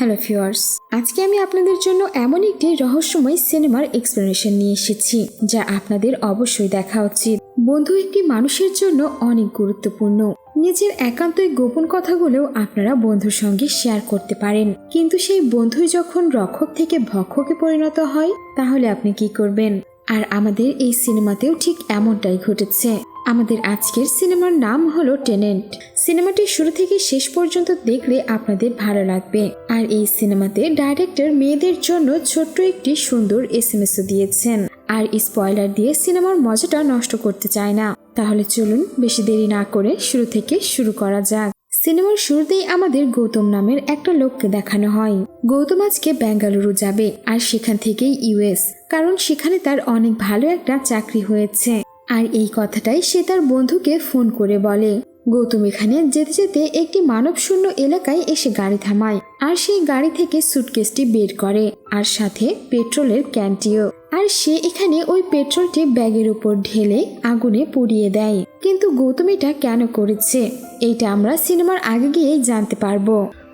Hello ফিওয়ার্স আজকে আমি আপনাদের জন্য এমন একটি রহস্যময় সিনেমার এক্সপ্লেনেশন নিয়ে এসেছি, যা আপনাদের অবশ্যই দেখা উচিত। বন্ধু, একটি মানুষের জন্য অনেক গুরুত্বপূর্ণ। নিজের একান্তই গোপন কথাগুলোও আপনারা বন্ধুর সঙ্গে শেয়ার করতে পারেন। কিন্তু সেই বন্ধুই যখন রক্ষক থেকে ভক্ষকে পরিণত হয়, তাহলে আপনি কি করবেন? আর আমাদের এই সিনেমাতেও ঠিক এমনটাই ঘটেছে। আমাদের আজকের সিনেমার নাম হলো টেনেন্ট। সিনেমাটি শুরু থেকে শেষ পর্যন্ত দেখলে আপনাদের ভালো লাগবে। আর এই সিনেমাতে ডাইরেক্টর মেয়েদের জন্য ছোট্ট একটি সুন্দর এস এম দিয়েছেন। আর স্পয়লার দিয়ে সিনেমার মজাটা নষ্ট করতে চায় না। তাহলে চলুন বেশি দেরি না করে শুরু থেকে শুরু করা যাক। সিনেমার শুরুতেই আমাদের গৌতম নামের একটা লোককে দেখানো হয়। গৌতম আজকে বেঙ্গালুরু যাবে, আর সেখান থেকেই ইউএস কারণ সেখানে তার অনেক ভালো একটা চাকরি হয়েছে। আর এই কথাটাই সে তার বন্ধুকে ফোন করে বলে। গৌতম এখানে যেতে যেতে একটি মানবশূন্য এলাকায় এসে গাড়ি থামায় আর সেই গাড়ি থেকে সুটকেসটি বের করে আর সাথে পেট্রোলের ক্যান্টিও। আর সে এখানে ওই পেট্রোলটি ব্যাগের উপর ঢেলে আগুনে পুড়িয়ে দেয়। কিন্তু গৌতম এটা কেন করেছে? এইটা আমরা সিনেমার আগে গিয়েই জানতে পারব।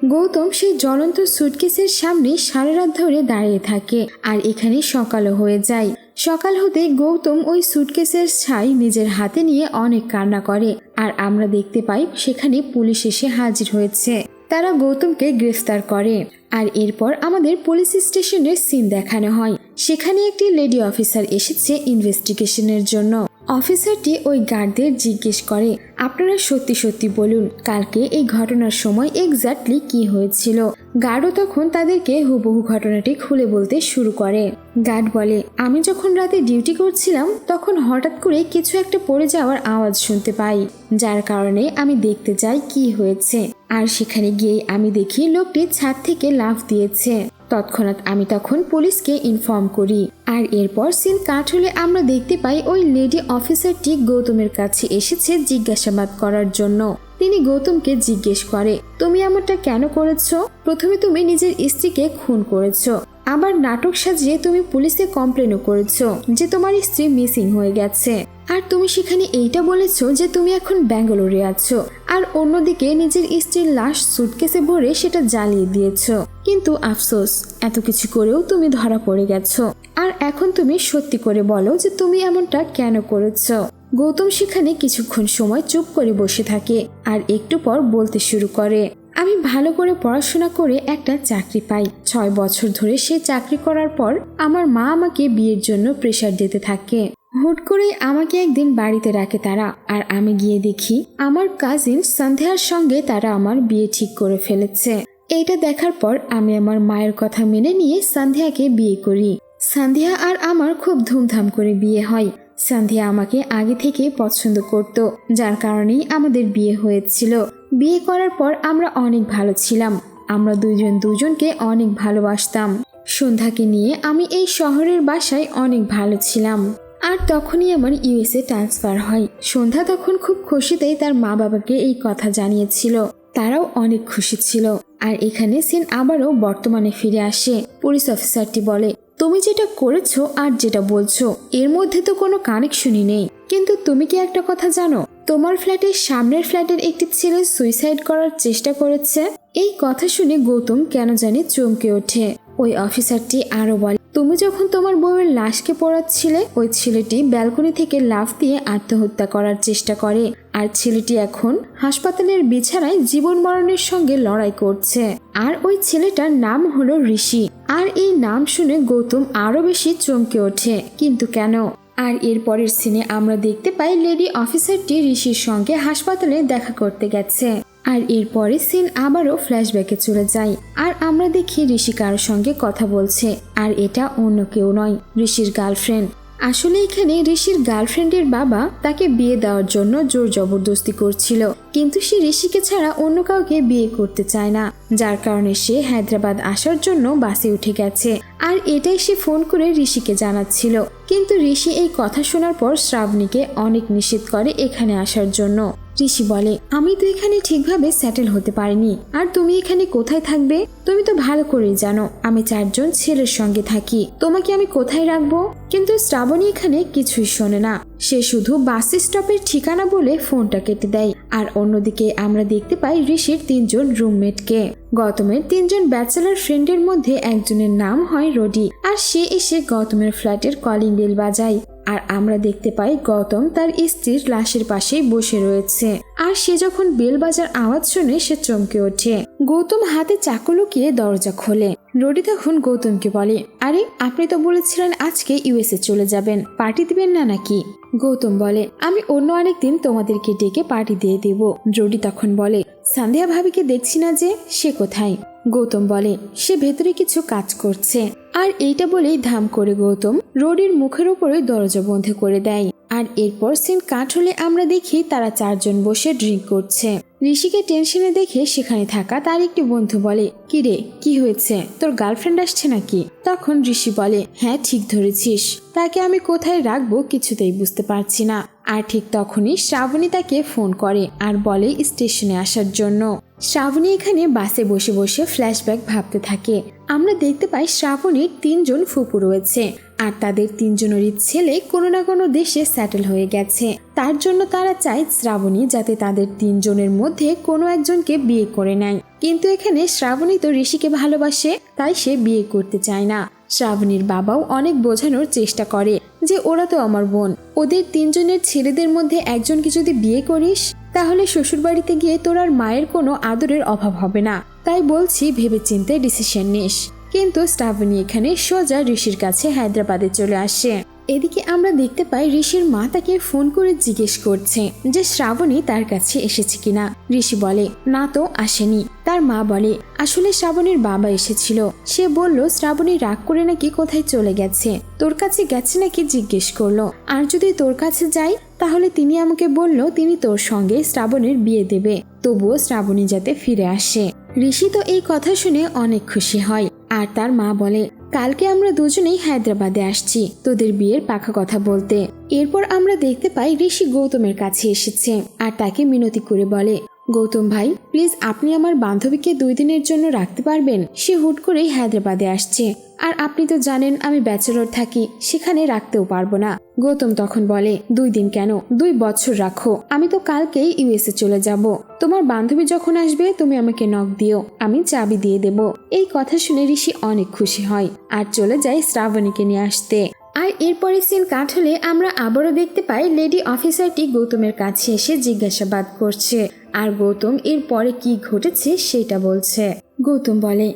গৌতম সেই জ্বলন্ত সুটকেসের সামনে সারা রাত ধরে দাঁড়িয়ে থাকে আর এখানে সকালও হয়ে যায়। সকাল হতে গৌতম ওই সুটকেসের ছাই নিজের হাতে নিয়ে অনেক কান্না করে। আর আমরা দেখতে পাই সেখানে পুলিশ এসে হাজির হয়েছে। তারা গৌতমকে গ্রেফতার করে। আর এরপর আমাদের পুলিশ স্টেশনের সিন দেখানো হয়। সেখানে একটি লেডি অফিসার এসেছে ইনভেস্টিগেশনের জন্য। অফিসারটি ওই গার্ডদের জিজ্ঞেস করে, আপনারা সত্যি সত্যি বলুন, কালকে এই ঘটনার সময় এক্স্যাক্টলি কি হয়েছিল? গার্ডও তখন তাদেরকে হুবহু ঘটনাটি খুলে বলতে শুরু করে। গার্ড বলে, আমি যখন রাতে ডিউটি করছিলাম, তখন হঠাৎ করে কিছু একটা পড়ে যাওয়ার আওয়াজ শুনতে পাই, যার কারণে আমি দেখতে যাই কি হয়েছে। আর সেখানে গিয়ে আমি দেখি লোকটি ছাদ থেকে লাফ দিয়েছে। তৎক্ষণাৎ আমি তখন পুলিশকে ইনফর্ম করি। আর এরপর সিন কাট হলে আমরা দেখতে পাই ওই লেডি অফিসারটি গৌতমের কাছে এসেছে জিজ্ঞাসাবাদ করার জন্য। তিনি গৌতমকে জিজ্ঞেস করে, তুমি এমনটা কেন করেছ? প্রথমে তুমি নিজের স্ত্রীকে খুন করেছ। আবার নাটক সাজিয়ে তুমি পুলিশে কমপ্লেনও করেছ যে তোমার স্ত্রী মিসিং হয়ে গেছে। আর তুমি সেখানে এইটা বলেছ যে তুমি এখন ব্যাঙ্গালোরে আছো। আর অন্যদিকে নিজের স্ত্রীর লাশ সুটকেসে ভরে সেটা জ্বালিয়ে দিয়েছ। কিন্তু আফসোস, এত কিছু করেও তুমি ধরা পড়ে গেছো। আর এখন তুমি সত্যি করে বলো যে তুমি এমনটা কেন করেছ? গৌতম সেখানে কিছুক্ষণ সময় চুপ করে বসে থাকে আর একটু পর বলতে শুরু করে, আমি ভালো করে পড়াশোনা করে একটা চাকরি পাই। ছয় বছর ধরে সে চাকরি করার পর আমার মা আমাকে বিয়ের জন্য প্রেশার দিতে থাকে। হুট করেই আমাকে একদিন বাড়িতে রাখে তারা, আর আমি গিয়ে দেখি আমার কাজিন সন্ধ্যার সঙ্গে তারা আমার বিয়ে ঠিক করে ফেলেছে। এইটা দেখার পর আমি আমার মায়ের কথা মেনে নিয়ে সন্ধ্যাকে বিয়ে করি। সন্ধ্যা আর আমার খুব ধুমধাম করে বিয়ে হয়। সন্ধ্যা আমাকে আগে থেকে পছন্দ করত, যার কারণেই আমাদের বিয়ে হয়েছিল। বিয়ে করার পর আমরা অনেক ভালো ছিলাম। আমরা দুজন দুজনকে অনেক ভালোবাসতাম। সন্ধ্যাকে নিয়ে আমি এই শহরের বাসায় অনেক ভালো ছিলাম। আর তখনই আমার ইউএসএ ট্রান্সফার হয়। সন্ধ্যা তখন খুব খুশিতেই তার মা বাবাকে এই কথা জানিয়েছিল। তারাও অনেক খুশি ছিল। আর এখানে সিন আবারও বর্তমানে ফিরে আসে। পুলিশ অফিসারটি বলে, তুমি যেটা করেছ আর যেটা বলছো, এর মধ্যে তো কোনো কানেকশনই নেই। কিন্তু তুমি কি একটা কথা জানো? তোমার ফ্ল্যাটের সামনের ফ্ল্যাটের একটি ছেলে সুইসাইড করার চেষ্টা করেছে? এই কথা শুনে গৌতম কেন জানি চমকে ওঠে। ওই অফিসারটি আরও বলে তুমি যখন তোমার বউয়ের লাশকে পড়াচ্ছিলে ওই ছেলেটি ব্যালকনি থেকে লাফ দিয়ে আত্মহত্যা করার চেষ্টা করে। আর ছেলেটি এখন হাসপাতালের বিছানায় জীবন মরণের সঙ্গে লড়াই করছে। আর ওই ছেলেটার নাম হলো ঋষি। আর এই নাম শুনে গৌতম আরও বেশি চমকে ওঠে। কিন্তু কেন? আর এর পরের সিনে আমরা দেখতে পাই লেডি অফিসারটি ঋষির সঙ্গে হাসপাতালে দেখা করতে গেছে। আর এরপরে সিন আবারও ফ্ল্যাশব্যাকে চলে যায়। আর আমরা দেখি ঋষি কারোর সঙ্গে কথা বলছে, আর এটা অন্য কেউ নয়, ঋষির গার্লফ্রেন্ড। আসলে এখানে ঋষির গার্লফ্রেন্ডের বাবা তাকে বিয়ে দেওয়ার জন্য জোর জবরদস্তি করছিল, কিন্তু সে ঋষিকে ছাড়া অন্য কাউকে বিয়ে করতে চায় না, যার কারণে সে হায়দ্রাবাদ আসার জন্য বাসে উঠে গেছে। আর এটাই সে ফোন করে ঋষিকে জানাচ্ছিল, কিন্তু ঋষি এই কথা শোনার পর শ্রাবণীকে অনেক নিষেধ করে এখানে আসার জন্য। ঋষি বলে, আমি তো এখানে ঠিকভাবে সেটেল হতে পারিনি। আর তুমি এখানে কোথায় থাকবে? তুমি তো ভালো করেই জানো, আমি চারজন ছেলের সঙ্গে থাকি। তোমাকে আমি কোথায় রাখব? কিন্তু শ্রাবণী এখানে কিছুই শোনে না। সে শুধু বাস স্টপের ঠিকানা বলে ফোনটা কেটে দেয়। আর অন্যদিকে আমরা দেখতে পাই ঋষির তিনজন রুমমেটকে। গৌতমের তিনজন ব্যাচেলার ফ্রেন্ডের মধ্যে একজনের নাম হয় রডি। আর সে এসে গৌতমের ফ্ল্যাটের কলিং বেল বাজায়। আর আমরা দেখতে পাই গৌতম তার স্ত্রীর লাশের পাশেই বসে রয়েছে। আর সে যখন বেল বাজার আওয়াজ শুনে সে চমকে ওঠে। গৌতম হাতে চাকু লুকিয়ে দরজা খোলে। রডি তখন গৌতমকে বলে, আরে, আপনি তো বলেছিলেন আজকে ইউএসএ চলে যাবেন। পার্টি দিবেন না নাকি? গৌতম বলে, আমি অন্য আরেকদিন তোমাদেরকে ডেকে পার্টি দিয়ে দেব। রডি তখন বলে, সান্ধ্যা ভাবিকে দেখছি না যে সে কোথায়? গৌতম বলে, সে ভেতরে কিছু কাজ করছে। আর এইটা বলেই ধাম করে গৌতম রোডির মুখের উপরে দরজা বন্ধ করে দেয়। আর এরপর সিন কাঠ হলে আমরা দেখি তারা চারজন বসে ড্রিঙ্ক করছে। ঋষিকে টেনশনে দেখে সেখানে থাকা তার একটি বন্ধু বলে কি রে কি হয়েছে? তোর গার্লফ্রেন্ড আসছে নাকি? তখন ঋষি বলে হ্যাঁ ঠিক ধরেছিস। তাকে আমি কোথায় রাখব কিছুতেই বুঝতে পারছি না। আর ঠিক তখনই শ্রাবণী তাকে ফোন করে আর বলে স্টেশনে আসার জন্য। শ্রাবণী এখানে বাসে বসে বসে ফ্ল্যাশব্যাক ভাবতে থাকে। আমরা দেখতে পাই শ্রাবণীর তিনজন ফুপু রয়েছে আর তাদের তিনজনেরই ছেলে কোনো না কোনো দেশে স্যাটেল হয়ে গেছে। তার জন্য তারা চায় শ্রাবণী যাতে তাদের তিনজনের মধ্যে কোনো একজনকে বিয়ে করে নেয়। কিন্তু এখানে শ্রাবণী তো ঋষিকে ভালোবাসে, তাই সে বিয়ে করতে চায় না। শ্রাবণীর বাবাও অনেক বোঝানোর চেষ্টা করে যে ওরা তো আমার বোন। ওদের তিনজনের ছেলেদের মধ্যে একজনকে যদি বিয়ে করিস, তাহলে শ্বশুরবাড়িতে গিয়ে তোর আর মায়ের কোনো আদরের অভাব হবে না। তাই বলছি, ভেবেচিন্তে ডিসিশন নিস। কিন্তু শ্রাবণী এখানে সোজা ঋষির কাছে হায়দ্রাবাদে চলে আসে। এদিকে আমরা দেখতে পাই ঋষির মা তাকে ফোন করে জিজ্ঞেস করছে যে শ্রাবণী তার কাছে এসেছে কিনা। ঋষি বলে, না তো, আসেনি। তার মা বলে, আসলে শ্রাবণীর বাবা এসেছিল। সে বলল, শ্রাবণী রাগ করে নাকি কোথায় চলে গেছে? তোর কাছে গেছে নাকি? জিজ্ঞেস করল, আর যদি তোর কাছে যাই, তাহলে তিনি আমাকে বলল, তিনি তোর সঙ্গে শ্রাবণের বিয়ে দেবে। তবুও শ্রাবণী যাতে ফিরে আসে। ঋষি তো এই কথা শুনে অনেক খুশি হয়। আর তার মা বলে, কালকে আমরা দুজনেই হায়দ্রাবাদে আসছি তোদের বিয়ের পাকা কথা বলতে। এরপর আমরা দেখতে পাই ঋষি গৌতমের কাছে এসেছে আর তাকে মিনতি করে বলে গৌতম ভাই, প্লিজ আপনি আমার বান্ধবীকে দুই দিনের জন্য রাখতে পারবেন? সে হুট করেই হায়দ্রাবাদে আসছে। আর আপনি তো জানেন আমি ব্যাচেলর থাকি, সেখানে রাখতেও পারব না। গৌতম তখন বলে, দুই দিন কেন? দুই বছর রাখো। আমি তো কালকেই ইউএসএ চলে যাব। তোমার বান্ধবী যখন আসবে, তুমি আমাকে নখ দিও। আমি চাবি দিয়ে দেব। এই কথা শুনে ঋষি অনেক খুশি হয়। আর চলে যায় শ্রাবণীকে নিয়ে আসতে। আর এরপরে সিন কাট হলে আমরা আবারও দেখতে পাই লেডি অফিসারটি গৌতমের কাছে এসে জিজ্ঞাসাবাদ করছে। আর গৌতম এর পরে কি ঘটেছে সেটা বলছে। গৌতম বলে,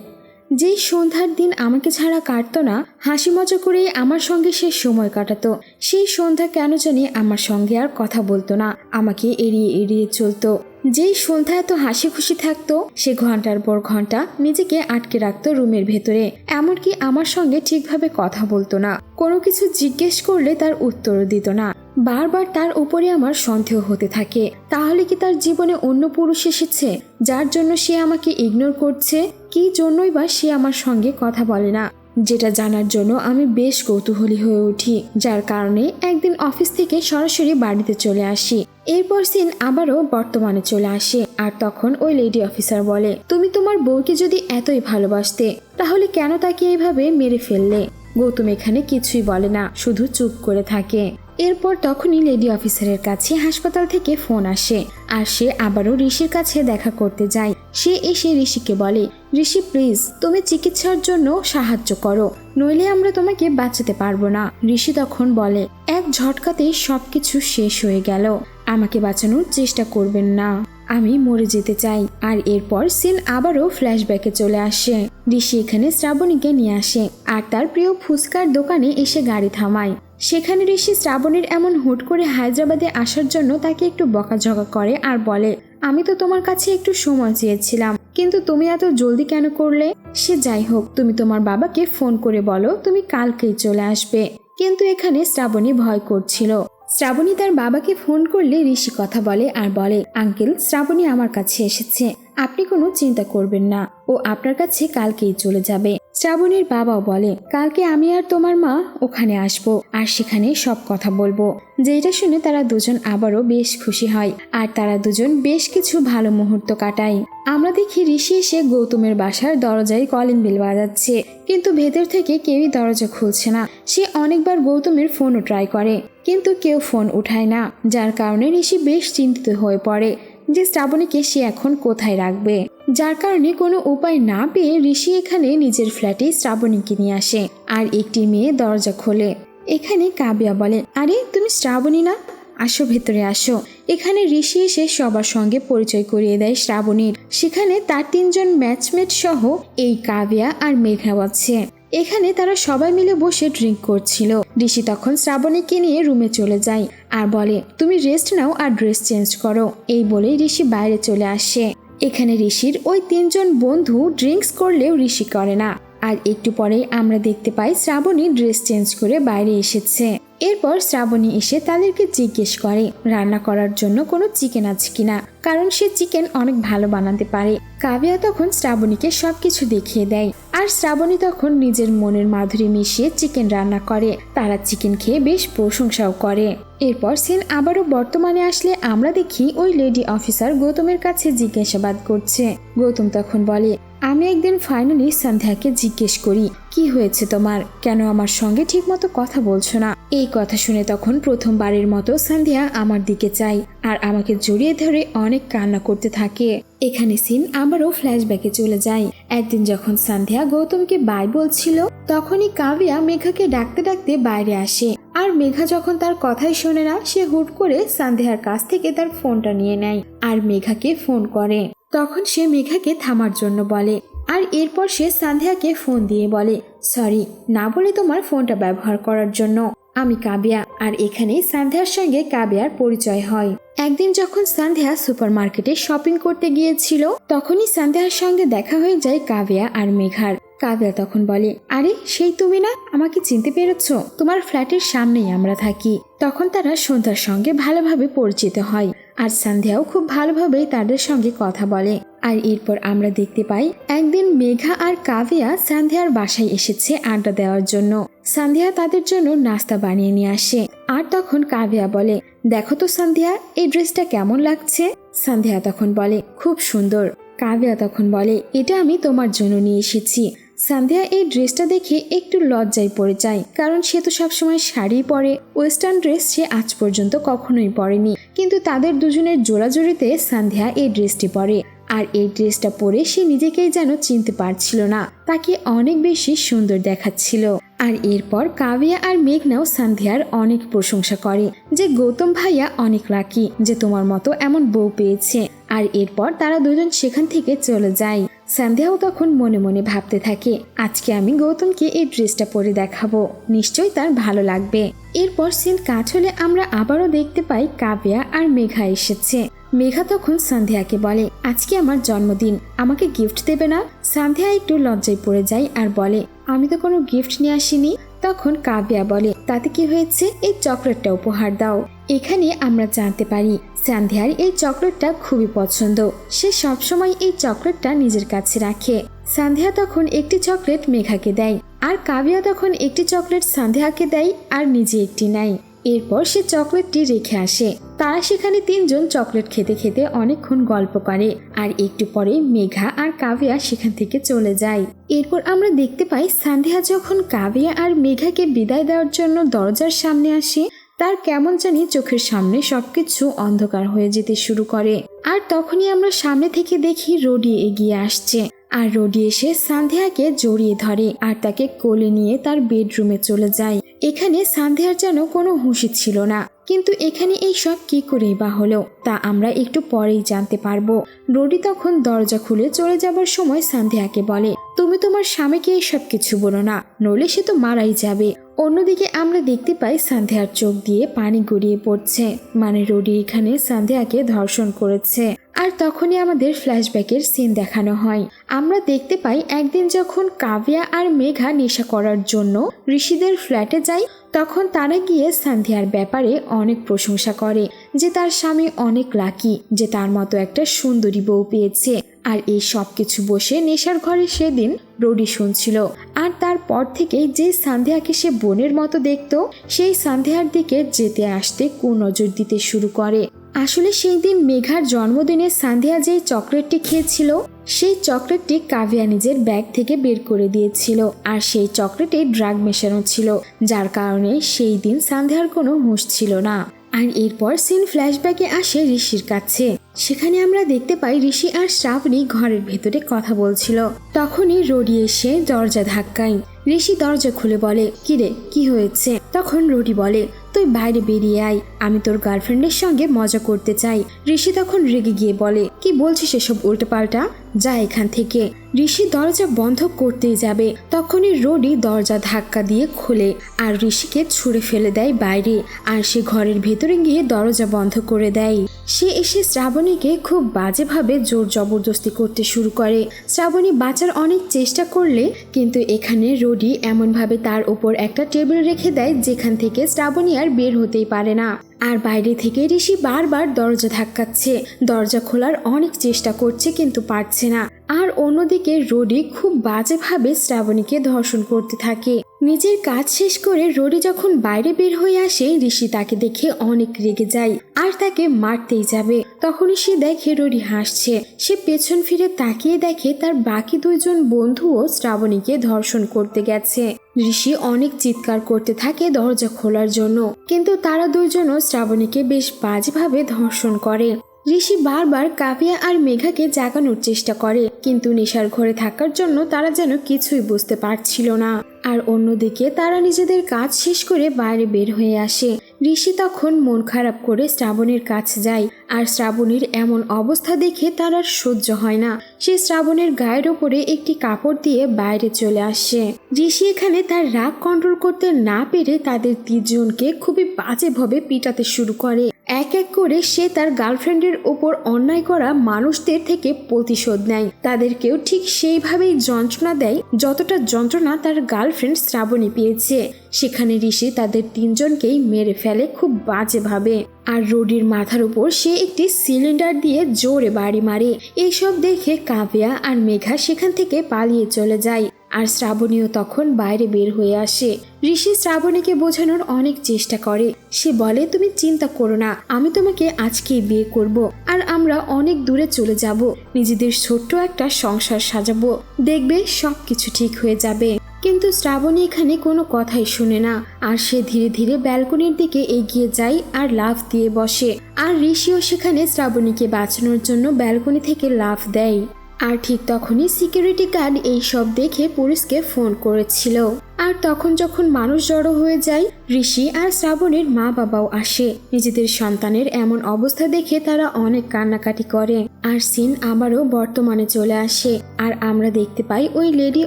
যেই সন্ধ্যার দিন আমাকে ছাড়া কাটতো না, হাসি মজা করে আমার সঙ্গে সে সময় কাটাতো। সেই সন্ধ্যা কেন জানি আমার সঙ্গে আর কথা বলতো না, আমাকে এড়িয়ে এড়িয়ে চলতো। যেই সন্ধ্যা এত হাসি খুশি থাকতো, সে ঘণ্টার পর ঘণ্টা নিজেকে আটকে রাখতো রুমের ভেতরে। এমনকি আমার সঙ্গে ঠিকভাবে কথা বলতো না। কোনো কিছু জিজ্ঞেস করলে তার উত্তরও দিত না। বারবার তার উপরে আমার সন্দেহ হতে থাকে। তাহলে কি তার জীবনে অন্য পুরুষ এসেছে, যার জন্য সে আমাকে ইগনোর করছে? কি জন্যই বা সে আমার সঙ্গে কথা বলে না? যেটা জানার জন্য আমি বেশ কৌতূহলী হয়ে উঠি, যার কারণে একদিন অফিস থেকে সরাসরি বাড়িতে চলে আসি। এরপর সিন আবারও বর্তমানে চলে আসে আর তখন ওই লেডি অফিসার বলে, তুমি তোমার বউকে যদি এতই ভালোবাসতে, তাহলে কেন তাকে এইভাবে মেরে ফেললে? গৌতম এখানে কিছুই বলে না, শুধু চুপ করে থাকে। এরপর তখনই লেডি অফিসারের কাছে হাসপাতাল থেকে ফোন আসে আর সে আবারও ঋষির কাছে দেখা করতে যায়। সে এসে ঋষিকে বলে, ঋষি প্লিজ তুমি চিকিৎসার জন্য সাহায্য করো, নইলে আমরা তোমাকে বাঁচাতে পারব না। ঋষি তখন বলে, এক ঝটকাতেই সবকিছু শেষ হয়ে গেল, আমাকে বাঁচানোর চেষ্টা করবেন না। আমি মরে যেতে চাই। আর এরপর সিন আবারও ফ্ল্যাশব্যাকে চলে আসে। ঋষি এখানে শ্রাবণীকে নিয়ে আসে আর তার প্রিয় ফুচকার দোকানে এসে গাড়ি থামায়। সেখানে ঋষি শ্রাবণের এমন হুট করে হায়দ্রাবাদে আসার জন্য তাকে একটু বকাঝকা করে আর বলে, আমি তো তোমার কাছে একটু সময় চেয়েছিলাম, কিন্তু তুমি এত জলদি কেন করলে? সে যাই হোক, তুমি তোমার বাবাকে ফোন করে বলো, তুমি কালকেই চলে আসবে। কিন্তু এখানে শ্রাবণী ভয় করছিল। শ্রাবণী তার বাবাকে ফোন করলে ঋষি কথা বলে আর বলে, আঙ্কেল, শ্রাবণী আমার কাছে এসেছে। আপনি কোনো চিন্তা করবেন না। ও আপনার কাছে কালকেই চলে যাবে। শ্রাবণীর বাবাও বলে, কালকে আমি আর তোমার মা ওখানে আসব আর সেখানে সব কথা বলব। যেটা শুনে তারা দুজন আবারও বেশ খুশি হয় আর তারা দুজন বেশ কিছু ভালো মুহূর্ত কাটায়। আমরা দেখি ঋষি এসে গৌতমের বাসার দরজায় কলিং বেল বাজাচ্ছে, কিন্তু ভেতর থেকে কেউই দরজা খুলছে না। সে অনেকবার গৌতমের ফোনও ট্রাই করে, কিন্তু কেউ ফোন উঠায় না, যার কারণে ঋষি বেশ চিন্তিত হয়ে পড়ে। যে শ্রাবণীকে সে এখন কোথায় রাখবে। যার কারণে কোনো উপায় না পেয়ে ঋষি এখানে নিজের ফ্ল্যাটে শ্রাবণীকে নিয়ে আসে আর একটি মেয়ে দরজা খোলে। এখানে কাবিয়া বলে, আরে, তুমি শ্রাবণী না? আসো ভেতরে আসো। এখানে ঋষি এসে সবার সঙ্গে পরিচয় করিয়ে দেয় শ্রাবণীর। সেখানে তার তিনজন ম্যাচমেট সহ এই কাবিয়া আর মেঘা আছে এখানে তারা সবাই মিলে বসে ড্রিঙ্ক করছিল। ঋষি তখন শ্রাবণীকে নিয়ে রুমে চলে যায় আর বলে, তুমি রেস্ট নাও আর ড্রেস চেঞ্জ করো। এই বলেই ঋষি বাইরে চলে আসে। এখানে ঋষির ওই তিনজন বন্ধু ড্রিঙ্কস করলেও ঋষি করে না। আর একটু পরেই আমরা দেখতে পাই শ্রাবণী ড্রেস চেঞ্জ করে বাইরে এসেছে। এরপর শ্রাবণী এসে তাদেরকে জিজ্ঞেস করে, রান্না করার জন্য কোনো চিকেন আছে কিনা? কারণ সে চিকেন অনেক ভালো বানাতে পারে। কাবিয়া তখন শ্রাবণীকে সবকিছু দেখিয়ে দেয় আর শ্রাবণী তখন নিজের মনের মাধুরী মিশিয়ে চিকেন রান্না করে। তারা চিকেন খেয়ে বেশ প্রশংসাও করে। এরপর সেন আবারও বর্তমানে আসলে আমরা দেখি ওই লেডি অফিসার গৌতমের কাছে জিজ্ঞাসাবাদ করছে। গৌতম তখন বলে আমি একদিন ফাইনালি সন্ধ্যাকে জিজ্ঞেস করি, কি হয়েছে তোমার? কেন আমার সঙ্গে ঠিকমতো কথা বলছো না? এই কথা শুনে তখন প্রথমবারের মতো সন্ধ্যা আমার দিকে চাই আর আমাকে জড়িয়ে ধরে অনেক কান্না করতে থাকে। এখানে সিন আবারও ফ্ল্যাশব্যাকে চলে যায়। একদিন যখন সন্ধ্যা গৌতমকে বাই বলছিল, তখনই কাবিয়া মেঘাকে ডাকতে ডাকতে বাইরে আসে আর মেঘা যখন তার কথাই শোনে না, সে হুট করে সন্ধ্যার কাছ থেকে তার ফোনটা নিয়ে নেয় আর মেঘাকে ফোন করে। তখন সে মেঘাকে থামার জন্য বলে, আর এরপর সে সান্ধ্যাকে ফোন দিয়ে বলে সরি না বলে তোমার ফোনটা ব্যবহার করার জন্য। আমি কাবিয়া, আর এখানে সান্ধ্যার সঙ্গে কাবিয়ার পরিচয় হয়। একদিন যখন সান্ধ্যা সুপার মার্কেটে শপিং করতে গিয়েছিল, তখনই সান্ধ্যার সঙ্গে দেখা হয়ে যায় কাবিয়া আর মেঘার। কাবিয়া তখন বলে, আরে, সেই তুমি না? আমাকে চিনতে পেরেছ? তোমার ফ্ল্যাটের সামনেই আমরা থাকি। তখন তারা সন্ধ্যার সঙ্গে ভালোভাবে পরিচিত হয় আর সন্ধ্যাও খুব ভালোভাবেই তাদের সঙ্গে কথা বলে। আর এরপর আমরা দেখতে পাই, একদিন মেঘা আর কাভিয়া সান্ধ্যার বাসায় এসেছে আড্ডা দেওয়ার জন্য। সান্ধ্যা তাদের জন্য নাস্তা বানিয়ে নিয়ে আসে। আর তখন কাভিয়া বলে, দেখো তো সন্ধ্যা, এই ড্রেসটা কেমন লাগছে? সন্ধ্যা তখন বলে, খুব সুন্দর। কাভিয়া তখন বলে, এটা আমি তোমার জন্য নিয়ে এসেছি। সান্ধ্যা এই ড্রেসটা দেখে একটু লজ্জায় পড়ে যায়, কারণ সে তো সবসময় শাড়ি পরে। ওয়েস্টার্ন ড্রেস সে আজ পর্যন্ত কখনোই পরেনি। কিন্তু তাদের দুজনের জোড়াজোড়িতে সান্ধ্যা এই ড্রেসটি পরে। আর এই ড্রেসটা পরে সে নিজেকেই যেন চিনতে পারছিল না। তাকে অনেক বেশি সুন্দর দেখাচ্ছিল। আর এরপর কাবিয়া আর মেঘনাও সান্ধ্যার অনেক প্রশংসা করে যে গৌতম ভাইয়া অনেক লাকি যে তোমার মতো এমন বউ পেয়েছে। আর এরপর তারা দুজন সেখান থেকে চলে যায়। সান্ধ্যাও তখন মনে মনে ভাবতে থাকে, আজকে আমি গৌতমকে এই ড্রেসটা পরে দেখাবো, নিশ্চয়ই তার ভালো লাগবে। এরপর সিন কাজ হলে আমরা আবারও দেখতে পাই কাবিয়া আর মেঘা এসেছে। মেঘা তখন সান্ধ্যাকে বলে, আজকে আমার জন্মদিন, আমাকে গিফট দেবে না? সান্ধ্যা একটু লজ্জায় পড়ে যায় আর বলে, আমি তো কোনো গিফট নিয়ে আসিনি। তখন কাব্যা বলে, তাতে কি হয়েছে? এই চকলেটটা উপহার দাও। এখানে আমরা জানতে পারি, সান্ধ্যার এই চকলেটটা খুবই পছন্দ। সে সবসময় এই চকলেটটা নিজের কাছে রাখে। সান্ধ্যা তখন একটি চকলেট মেঘাকে দেয় আর কাবিয়া তখন একটি চকলেট সান্ধ্যাকে দেয় আর নিজে একটি নেয়। এরপর সে চকলেটটি রেখে আসে। তারা সেখানে তিনজন চকলেট খেতে খেতে অনেকক্ষণ গল্প করে, আর একটু পরে মেঘা আর কাভিয়া সেখান থেকে চলে যায়। এরপর আমরা দেখতে পাই সান্ধ্যা যখন কাভিয়া আর মেঘাকে বিদায় দেওয়ার জন্য দরজার সামনে আসে, তার কেমন জানি চোখের সামনে সবকিছু অন্ধকার হয়ে যেতে শুরু করে। আর তখনই আমরা সামনে থেকে দেখি রোডি এগিয়ে আসছে। আর রোডি এসে সান্ধ্যাকে জড়িয়ে ধরে আর তাকে কোলে নিয়ে তার বেডরুমে চলে যায়। এখানে সান্ধ্যার যেন কোনো হুঁশি ছিল না। কিন্তু এখানে এই সব কি করেই বা হলো, তা আমরা একটু পরেই জানতে পারব। রোডি তখন দরজা খুলে চলে যাবার সময় সান্ধিয়াকে বলে, তুমি তোমার স্বামীকে এইসব কিছু বলো না, নইলে সে তো মারাই যাবে। অন্যদিকে আমরা দেখতে পাই সান্ধ্যার চোখ দিয়ে পানি গড়িয়ে পড়ছে। মানে রোডি এখানে সান্ধ্যাকে ধর্ষণ করেছে। আর তখনই আমাদের ফ্ল্যাশব্যাকের সিন দেখানো হয়। আমরা দেখতে পাই একদিন যখন কাভিয়া আর মেঘা নেশা করার জন্য ঋষিদের ফ্ল্যাটে যায়, তখন তারা গিয়ে সান্ধিয়ার ব্যাপারে অনেক প্রশংসা করে যে তার স্বামী অনেক লাকি যে তার মতো একটা সুন্দরী বউ পেয়েছে। আর এই সব কিছু বসে নেশার ঘরে সেদিন রোডি শুনছিল। আর তারপর থেকেই যে সান্ধিয়াকে সে বোনের মতো দেখত, সেই সান্ধিয়ার দিকে যেতে আসতে কুনজর দিতে শুরু করে। আসলে সেই দিন মেঘার জন্মদিনে সান্ধিয়া যেই চকলেটটি খেয়েছিল, সেই চকলেটটি কাভিয়া নিজের ব্যাগ থেকে বের করে দিয়েছিল আর সেই চকলেটে ড্রাগ মেশানো ছিল, যার কারণে সেই দিন সান্ধিয়ার কোনো হুঁশ ছিল না। আর এরপর সিন ফ্ল্যাশব্যাকে আসে ঋষির কাছে। সেখানে আমরা দেখতে পাই ঋষি আর শ্রাবণী ঘরের ভেতরে কথা বলছিল। তখনই রোডি এসে দরজা ধাক্কায়। ঋষি দরজা খুলে বলে, কিরে, কি হয়েছে? তখন রোডি বলে তুই বাইরে বেরিয়ে আয়, আমি তোর গার্লফ্রেন্ডের সঙ্গে মজা করতে চাই। ঋষি তখন রেগে গিয়ে বলে, কি বলছিস এসব উল্টোপাল্টা? যা এখান থেকে। ঋষি দরজা বন্ধ করতেই যাবে। তখনই রোডি দরজা ধাক্কা দিয়ে খোলে আর ঋষিকে ছুঁড়ে ফেলে দেয় বাইরে আর সে ঘরের ভেতরে গিয়ে দরজা বন্ধ করে দেয়। সে এসে শ্রাবণীকে খুব বাজেভাবে জোর জবরদস্তি করতে শুরু করে। শ্রাবণী বাঁচার অনেক চেষ্টা করলে কিন্তু এখানে রোডি এমনভাবে তার উপর একটা টেবিল রেখে দেয় যেখান থেকে শ্রাবণী আর বের হতেই পারে না। আর বাইরে থেকে ঋষি বারবার দরজা ধাক্কাচ্ছে। দরজা খোলার অনেক চেষ্টা করছে কিন্তু পারছে না। আর অন্যদিকে রোডি খুব বাজেভাবে শ্রাবণীকে ধর্ষণ করতে থাকে। নিজের কাজ শেষ করে রোডি যখন বাইরে বের হয়ে আসে, ঋষি তাকে দেখে অনেক রেগে যায় আর তাকে মারতেই যাবে। তখনই সে দেখে রোডি হাসছে। সে পেছন ফিরে তাকিয়ে দেখে তার বাকি দুইজন বন্ধুও শ্রাবণীকে ধর্ষণ করতে গেছে। ঋষি অনেক চিৎকার করতে থাকে দরজা খোলার জন্য, কিন্তু তারা দুইজনও শ্রাবণীকে বেশ বাজেভাবে ধর্ষণ করে। ঋষি বারবার কাপিয়া আর মেঘাকে জাগানোর চেষ্টা করে। কিন্তু নেশার ঘরে থাকার জন্য তারা যেন কিছুই বুঝতে পারছিল না। আর অন্যদিকে তারা নিজেদের কাজ শেষ করে বাইরে বের হয়ে আসে। ঋষি তখন মন খারাপ করে শ্রাবণের কাছে যায়। আর শ্রাবণীর এমন অবস্থা দেখে তার আর সহ্য হয় না। সে শ্রাবণের গায়ের ওপরে একটি কাপড় দিয়ে বাইরে চলে আসে। ঋষি এখানে তার রাগ কন্ট্রোল করতে না পেরে তাদের তিনজনকে খুবই বাজেভাবে পিটাতে শুরু করে। এক এক করে সে তার গার্লফ্রেন্ডের ওপর অন্যায় করা মানুষদের থেকে প্রতিশোধ নেয়। তাদেরকেও ঠিক সেইভাবেই যন্ত্রণা দেয় যতটা যন্ত্রণা তার গার্লফ্রেন্ড শ্রাবণী পেয়েছে। সেখানে ঋষি তাদের তিনজনকেই মেরে ফেলে খুব বাজেভাবে। আর রোডির মাথার উপর সে একটি সিলিন্ডার দিয়ে জোরে বাড়ি মারে। এইসব দেখে কাব্যা আর মেঘা সেখান থেকে পালিয়ে চলে যায় আর শ্রাবণীও তখন বাইরে বের হয়ে আসে। ঋষি শ্রাবণীকে বোঝানোর অনেক চেষ্টা করে। সে বলে, তুমি চিন্তা করো না, আমি তোমাকে আজকেই বিয়ে করব আর আমরা অনেক দূরে চলে যাব। নিজেদের ছোট্ট একটা সংসার সাজাবো। দেখবে সব কিছু ঠিক হয়ে যাবে। কিন্তু শ্রাবণী এখানে কোনো কথাই শুনে না। আর সে ধীরে ধীরে ব্যালকনির দিকে এগিয়ে যায় আর লাফ দিয়ে বসে। আর ঋষিও সেখানে শ্রাবণীকে বাঁচানোর জন্য ব্যালকনি থেকে লাফ দেয়। আর ঠিক তখনই সিকিউরিটি গার্ড এই সব দেখে পুলিশকে ফোন করেছিল। আর তখন যখন মানুষ জড়ো হয়ে যায়, ঋষি আর শ্রাবণের মা বাবাও আসে। নিজেদের সন্তানের এমন অবস্থা দেখে তারা অনেক কান্নাকাটি করে। আর সিন আবারও বর্তমানে চলে আসে। আর আমরা দেখতে পাই ওই লেডি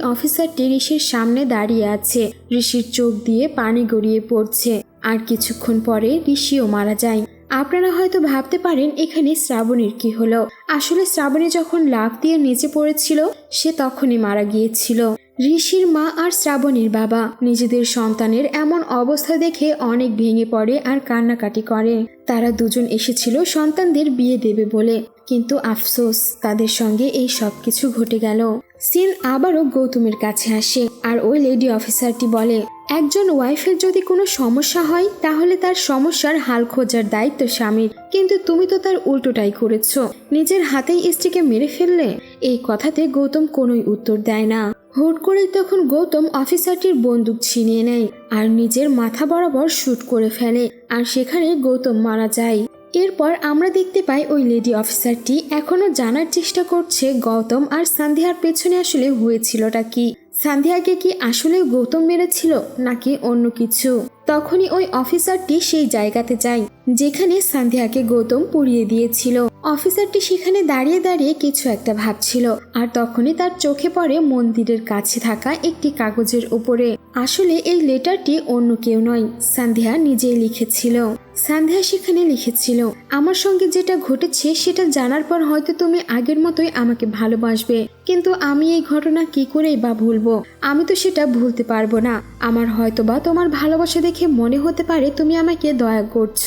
অফিসারটি ঋষির সামনে দাঁড়িয়ে আছে। ঋষির চোখ দিয়ে পানি গড়িয়ে পড়ছে। আর কিছুক্ষণ পরে ঋষিও মারা যায়। আপনারা হয়তো ভাবতে পারেন এখানে শ্রাবণীর কি হলো। আসলে শ্রাবণী যখন লাফ দিয়ে নিচে পড়েছিল, সে তখনই মারা গিয়েছিল। ঋষির মা আর শ্রাবণীর বাবা নিজেদের সন্তানের এমন অবস্থা দেখে অনেক ভেঙে পড়ে আর কান্নাকাটি করে। তারা দুজন এসেছিল সন্তানদের বিয়ে দেবে বলে। কিন্তু আফসোস, তাদের সঙ্গে এই সব কিছু ঘটে গেল। সিন আবারও গৌতমের কাছে আসে আর ওই লেডি অফিসারটি বলে, একজন ওয়াইফের যদি কোনো সমস্যা হয়, তাহলে তার সমস্যার হাল খোঁজার দায়িত্ব স্বামীর। কিন্তু তুমি তো তার উল্টোটাই করেছ। নিজের হাতেই স্ত্রীকে মেরে ফেললে? এই কথাতে গৌতম কোনোই উত্তর দেয় না। হুট করে তখন গৌতম অফিসারটির বন্দুক ছিনিয়ে নেয় আর নিজের মাথা বরাবর শুট করে ফেলে। আর সেখানে গৌতম মারা যায়। এরপর আমরা দেখতে পাই ওই লেডি অফিসারটি এখনও জানার চেষ্টা করছে গৌতম আর সান্ধিয়ার পেছনে আসলে হয়েছিলটা কি? সান্ধিয়াকে কি আসলে গৌতম মেরেছিল নাকি অন্য কিছু? তখনই ওই অফিসারটি সেই জায়গাতে যায়, যেখানে সান্ধিয়াকে গৌতম পুড়িয়ে দিয়েছিল। অফিসারটি সেখানে দাঁড়িয়ে দাঁড়িয়ে কিছু একটা ভাবছিল, আর তখনই তার চোখে পড়ে মন্দিরের কাছে থাকা একটি কাগজের উপরে। আসলে এই লেটারটি অন্য কেউ নয়, সান্ধিয়া নিজেই লিখেছিল। সান্ধিয়া সেখানে লিখেছিল, আমার সঙ্গে যেটা ঘটেছে সেটা জানার পর হয়তো তুমি আগের মতোই আমাকে ভালোবাসবে, কিন্তু আমি এই ঘটনা কি করেই বা ভুলবো? আমি তো সেটা ভুলতে পারব না। আমার হয়তো বা তোমার ভালোবাসা দেখে মনে হতে পারে তুমি আমাকে দয়া করছ।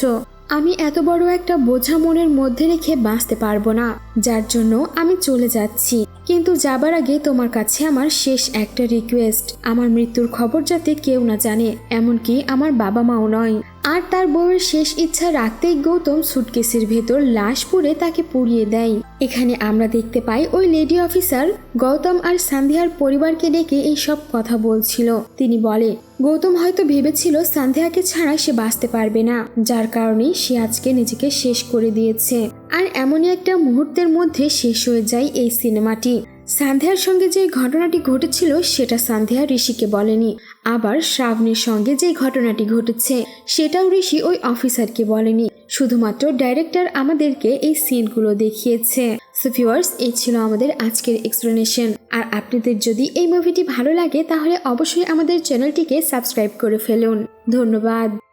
আমি এত বড় একটা বোঝা মনের মধ্যে রেখে বাঁচতে পারব না, যার জন্য আমি চলে যাচ্ছি। কিন্তু যাবার আগে তোমার কাছে আমার শেষ একটা রিকোয়েস্ট আমার মৃত্যুর খবর যাতে কেউ না জানে, এমনকি আমার বাবা মাও নয়। আর তার বউয়ের শেষ ইচ্ছা রাখতেই গৌতম সুটকেসের ভেতর লাশ পুড়ে তাকে পুড়িয়ে দেয়। এখানে আমরা দেখতে পাই ওই লেডি অফিসার গৌতম আর সান্ধিয়ার পরিবারকে ডেকে এই সব কথা বলছিল। তিনি বলে, গৌতম হয়তো ভেবেছিল সান্ধিয়াকে ছাড়া সে বাঁচতে পারবে না। যার কারণে সে আজকে নিজেকে শেষ করে দিয়েছে। আর এমনই একটা মুহূর্তের মধ্যে শেষ হয়ে যায় এই সিনেমাটি। সান্ধ্যার সঙ্গে যে ঘটনাটি ঘটেছিল, সেটা সান্ধিয়া ঋষিকে বলেনি। আবার শ্রাবণীর সঙ্গে যে ঘটনাটি ঘটেছে, সেটাও ঋষি ওই অফিসারকে বলেনি। শুধুমাত্র ডাইরেক্টর আমাদেরকে এই সিনগুলো দেখিয়েছে। সো ভিউয়ার্স এই ছিল আমাদের আজকের এক্সপ্লেনেশন আর আপনাদের যদি এই মুভিটি ভালো লাগে, তাহলে অবশ্যই আমাদের চ্যানেলটিকে সাবস্ক্রাইব করে ফেলুন। ধন্যবাদ।